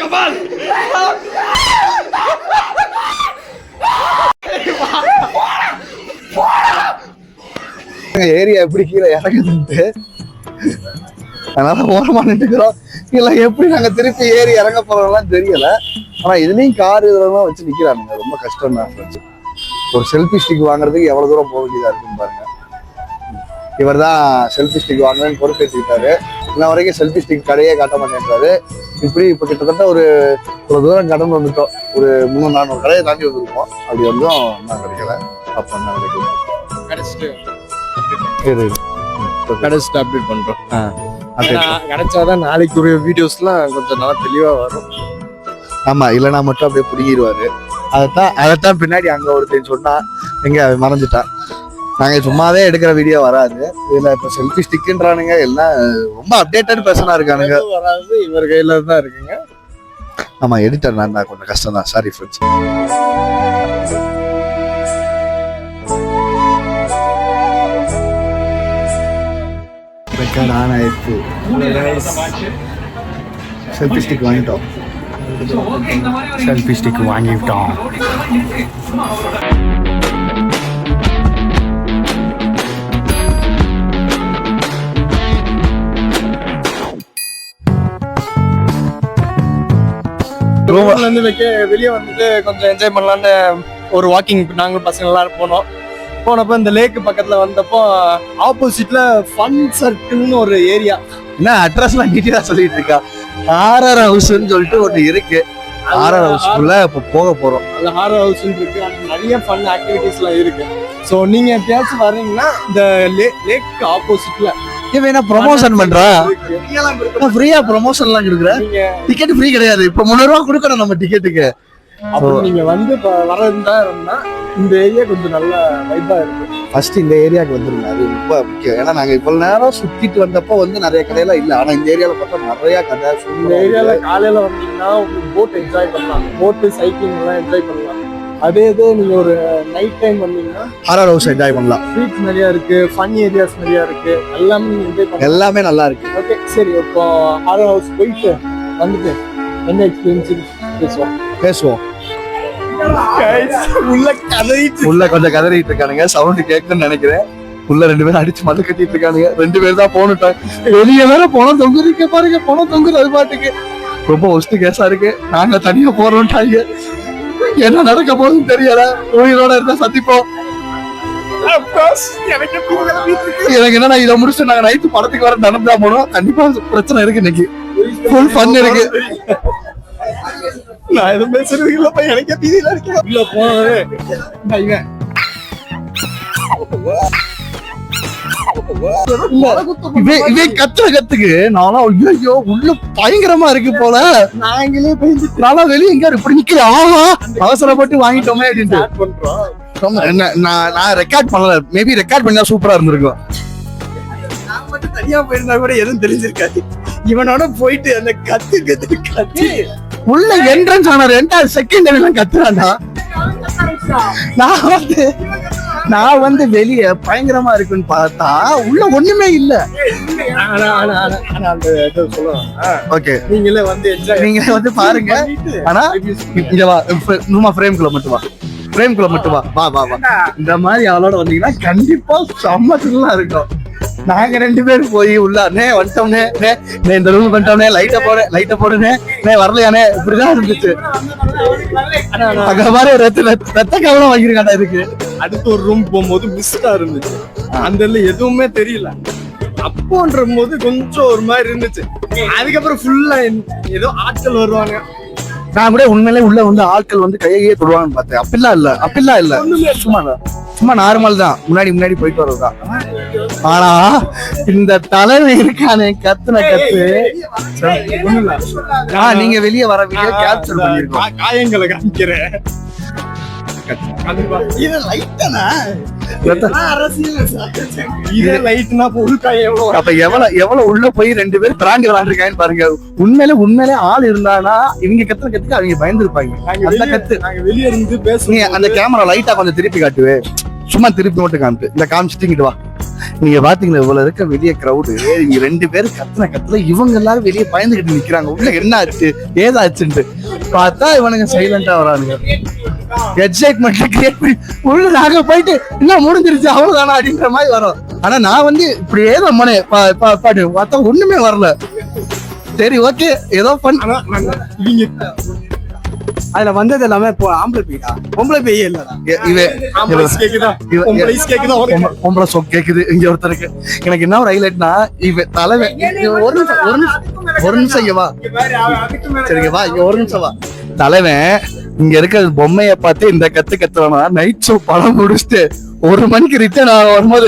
கபால் area எப்படி கீழே இறங்குதுன்ட்டு. அதனால ஓரமா நின்றுக்கிறோம் இல்ல எப்படி நாங்க திருப்பி ஏறி இறங்க போறோம்லாம் தெரியல. ஆனா இதுலயும் கார் இதெல்லாம் வச்சு நிக்கிறானுங்க. ரொம்ப கஷ்டம் தான் ஒரு செல்ஃபி ஸ்டிக் வாங்குறதுக்கு எவ்வளவு தூரம் போக வேண்டியதா இருக்குன்னு பாருங்க. இவர் தான் செல்ஃபி ஸ்டிக் வாங்குறேன்னு பொறுப்பேற்றிக்கிட்டாரு இன்ன வரைக்கும் செல்ஃபி ஸ்டிக் கடையே காட்ட மாட்டேன்றாரு. இப்படி இப்ப கிட்டத்தட்ட ஒரு இவ்வளவு தூரம் கடந்து வந்துட்டோம். ஒரு முந்நூறு நானூறு கடையை தாண்டி வந்திருக்கோம். அப்படி வந்தும் நான் கிடைக்கல. அப்ப என்ன கிடைக்கல. கிடைச்சிட்டு அப்டேட் பண்றோம். update ஏன்னா, கிடைச்சாதான் நாளைக்குரிய வீடியோஸ்லாம் கொஞ்சம் நல்லா தெளிவா வரும். ஆமா இல்லைன்னா மட்டும் அப்படியே பிடிங்கிடுவாரு அதைத்தான் அதைத்தான் பின்னாடி அங்க ஒருத்தன் சொன்னா எங்க அவன் மறைஞ்சிட்டான் நாங்க சும்மாவே எடுக்கிற வீடியோ வராது. இதுல இப்ப செல்ஃபி ஸ்டிக்ன்றானுங்க எல்லாம் ரொம்ப அப்டேட்டட் பர்சனா இருக்கானுங்க. வராது இவர் கையில தான் இருக்குங்க. ஆமா எடிட்டர் நான் தான் கொஞ்சம் கஷ்டம் தான் சாரி ஃப்ரெண்ட்ஸ் ரெக்கார்ட் ஆன் ஆயிடுச்சு செல்ஃபி ஸ்டிக் வாங்கிட்டோம். செல்ஃபி ஸ்டிக் வாங்கிட்டோம். ரூம்ல இருந்து வைக்க வெளியே வந்துட்டு கொஞ்சம் என்ஜாய் பண்ணலான்னு ஒரு வாக்கிங் நாங்க பசங்க எல்லாரும் போனோம். போனப்போ இந்த லேக் பக்கத்துல வந்தப்போ ஆப்போசிட்ல ஃபன் சர்க்கிள்னு ஒரு ஏரியா என்ன அட்ரஸ்லாம் டீட்டெயிலா சொல்லிட்டு இருக்கா? ஆர்ஆர் ஹவுஸ்ன்னு சொல்லிட்டு ஒண்ணு இருக்கு. ஆர்ஆர் ஹவுஸ்க்குள்ள இப்போ போக போறோம். அந்த ஹாரர் ஹவுஸ் இருக்கு. நிறைய ஃபன் ஆக்டிவிட்டிஸ்லாம் இருக்கு. ஸோ நீங்க எப்பயாச்சும் வர்றீங்கன்னா இந்த லேக் ஆப்போசிட்ல இவன் என்ன ப்ரொமோஷன் பண்றா? ஃப்ரீயா ப்ரொமோஷன்லாம் கொடுக்குற? நீங்க டிக்கெட் ஃப்ரீ கிடையாது. இப்போ முந்நூறு ரூபா கொடுக்கணும் நம்ம டிக்கெட்டுக்கு அப்படி நீங்க வந்து வரதா இருந்தா இந்த ஏரியா கொஞ்சம் நல்ல வைப்பா இருக்கு. ஃபர்ஸ்ட் இந்த ஏரியாவுக்கு வந்துருங்க. அது ரொம்ப முக்கியம். ஏன்னா நாங்க இவ்வளவு நேரம் சுத்திட்டு வந்தப்போ வந்து நிறைய கடையெல்லாம் இல்ல. ஆனா இந்த ஏரியால பார்த்தா நிறைய கடை இந்த ஏரியால காலையில வந்தீங்கன்னா உங்களுக்கு போட் என்ஜாய் பண்ணலாம். போட்டு சைக்கிளிங் எல்லாம் என்ஜாய் பண்ணலாம். அதே இது நீங்க ஒரு நைட் டைம் வந்தீங்கன்னா ஆர்ஆர் ஹவுஸ் என்ஜாய் பண்ணலாம். ஸ்ட்ரீட்ஸ் நிறைய இருக்கு ஃபன் ஏரியாஸ் நிறைய இருக்கு. எல்லாமே நீங்க என்ஜாய் பண்ணலாம். எல்லாமே நல்லா இருக்கு. ஓகே சரி இப்போ ஹாரர் ஹவுஸ் போயிட்டு வந்துட்டு என்ன எக்ஸ்பீரியன்ஸ் பேசுவோம். பேசுவோம். உள்ள கதையிட்டு உள்ள கொஞ்சம் கதறிட்டு இருக்கானுங்க. சவுண்ட் கேட்குன்னு நினைக்கிறேன். உள்ள ரெண்டு பேரும் அடிச்சு மது கட்டிட்டு இருக்கானுங்க. ரெண்டு பேர் தான் போனுட்டாங்க வெளியே வேற பணம் தொங்குறீங்க பாருங்க. பணம் தொங்குது அது பாட்டுக்கு. ரொம்ப ஒஸ்ட் கேஸா இருக்கு. நாங்க தனியா போறோம்ட்டாங்க. என்ன நடக்க போகுதுன்னு தெரியல. உயிரோட இருந்தா சந்திப்போம். எனக்கு என்னன்னா இதை முடிச்சுட்டு நாங்க நைட்டு படத்துக்கு வர நடந்தா போனோம். கண்டிப்பா பிரச்சனை இருக்கு இன்னைக்கு. ஃபுல் ஃபன் இருக்கு. நான் எதுவும் பேசுறது இல்லப்பா எனக்கே பீதியில இருக்கேன் உள்ள போனது இவன் கத்துற கத்துக்கு நானும் ஐயோ உள்ள பயங்கரமா இருக்கு போல. நாங்களே போய் நானா வெளியே எங்க இப்படி நிக்கிறேன். ஆஹா அவசரப்பட்டு வாங்கிட்டோமே அப்படின்ட்டு. ஆமா, நான் நான் ரெக்கார்ட் பண்ணல. மேபி ரெக்கார்ட் பண்ணா சூப்பரா இருந்திருக்கும். நான் மட்டும் தனியா போயிருந்தா கூட எதுவும் தெரிஞ்சிருக்காது. இவனோட போயிட்டு அந்த கத்து கத்து கத்தி. உள்ள என்ட்ரன்ஸ் ஆன ரெண்டாவது செகண்ட் எல்லாம் கத்துறான்டா. நான் வந்து நான் வந்து வெளிய பயங்கரமா இருக்குன்னு பார்த்தா உள்ள ஒண்ணுமே இல்ல ஓகே நீங்களே வந்து என்ஜாய் நீங்க வந்து பாருங்க ஆனா இங்க வா சும்மா ஃப்ரேம்குள்ள மட்டும் வா ஃப்ரேம்குள்ள மட்டும் வா வா வா வா இந்த மாதிரி அவளோட வந்தீங்கன்னா கண்டிப்பா செம்ம thrill-ஆ இருக்கும் நாங்க ரெண்டு பேரும் போய் உள்ள நே வந்துட்டோம்னே நே நே இந்த ரூம் வந்துட்டோம்னே லைட்ட போறேன் லைட்ட போடுனே நே வரலையானே இப்படிதான் இருந்துச்சு அங்க மாதிரி ரத்த- ரத்த கவனம் வாங்கிருக்காண்டா இருக்கு அடுத்து ஒரு ரூம் போகும்போது மிஸ்டா இருந்துச்சு. அந்த எதுவுமே தெரியல. அப்போன்ற போது கொஞ்சம் ஒரு மாதிரி இருந்துச்சு. அதுக்கப்புறம் ஃபுல்லா ஏதோ ஆட்கள் வருவாங்க. நான் கூட உண்மையிலே உள்ள வந்து ஆட்கள் வந்து கையே தொடுவாங்கன்னு பார்த்தேன். அப்படிலாம் இல்ல அப்படிலாம் இல்ல. சும்மா சும்மா நார்மல் தான். முன்னாடி முன்னாடி போயிட்டு வர்றதுதான் ஆனா இந்த தலைமை இருக்கானே கத்துன கத்து. நீங்க வெளியே வர வீடியோ கேப்சர் பண்ணிருக்கோம். காயங்களை காமிக்கிறேன். இது லைட்னா எவ்வளவு? அப்ப எவ்வளவு எவ்வளவு உள்ள போய் ரெண்டு பேரும் பிராண்டி விளாண்டுருக்காங்கன்னு பாருங்க. உண்மையிலே உண்மையிலே ஆள் இருந்தானா இவங்க கத்துன கத்துக்கு அவங்க பயந்துருப்பாங்க. அந்த கத்து வெளிய இருந்து அந்த கேமரா லைட்டா கொஞ்சம் திருப்பி காட்டுவே. சும்மா திருப்பி மட்டும் காமிட்டு இந்த காமிச்சிட்டு இங்கிட்டு வா. நீங்க பாத்தீங்களா இவ்வளவு இருக்க வெளிய கிரவுடு இங்க ரெண்டு பேரும் கத்துன கத்துல இவங்க எல்லாரும் வெளியே பயந்துகிட்டு நிக்கிறாங்க. உள்ள என்ன ஆச்சு? ஏதாச்சுன்ட்டு பார்த்தா இவனுங்க சைலண்டா வரானுங்க. எக்ஸைட்மெண்ட் கிரியேட் பண்ணி உள்ள நாங்க போயிட்டு என்ன முடிஞ்சிருச்சு அவ்வளவுதானா அப்படின்ற மாதிரி வரோம். ஆனா நான் வந்து இப்படியே தான் மனே பாட்டு. பார்த்தா ஒண்ணுமே வரல. சரி ஓகே ஏதோ பண்ண அதுல வந்தது எல்லாமே இப்போ ஆம்பளை பெய்யா பொம்பளை கேக்குதா? இவன் பொம்பளை சொக் கேக்குது? இங்க ஒருத்தருக்கு. எனக்கு என்ன ஒரு ஹைலைட்னா இவன் தலைவன் ஒரு நிமிஷம் ஒரு நிமிஷம் ஒரு நிமிஷம் இங்க வா. சரிங்க வா இங்க ஒரு நிமிஷம் வா. தலைவன் இங்க இருக்கிற பொம்மைய பார்த்து இந்த கத்து கத்துறானா? நைட் ஷோ படம் முடிச்சுட்டு ஒரு மணிக்கு ரிட்டர்ன் ஆக வரும்போது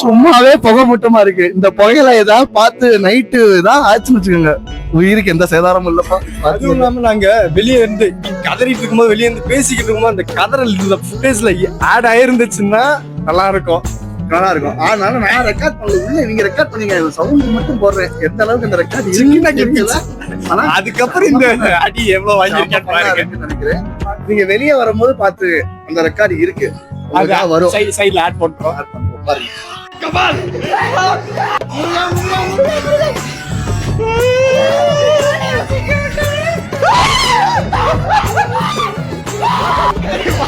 சும்மாவே புகை மூட்டமா இருக்கு. இந்த புகையில ஏதாவது பார்த்து நைட்டு தான் ஆச்சுன்னு வச்சுக்கோங்க. உயிருக்கு எந்த சேதாரமும் இல்லப்பா. அதுவும் இல்லாம நாங்க வெளியே இருந்து கதறிட்டு இருக்கும்போது வெளியே இருந்து பேசிக்கிட்டு இருக்கும்போது அந்த கதறல் இந்த ஃபுட்டேஜ்ல ஆட் ஆயிருந்துச்சுன்னா நல்லா இருக்கும். நல்லா இருக்கும். ஆனால நான் ரெக்கார்ட் பண்ணல. உள்ள நீங்க ரெக்கார்ட் பண்ணீங்க. சவுண்ட் மட்டும் போடுறேன். எந்த அளவுக்கு இந்த ரெக்கார்ட் சின்ன இருக்குன்னு ஆனா அதுக்கப்புறம் இந்த அடி எவ்வளவு வாங்கியிருக்கேன் பாருங்க. நினைக்கிறேன். நீங்க வெளியே வரும்போது பார்த்து அந்த ரெக்கார்ட் இருக்கு. வரும். சைடுல ஆட் பண்றோம். பாருங்க.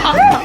Ah!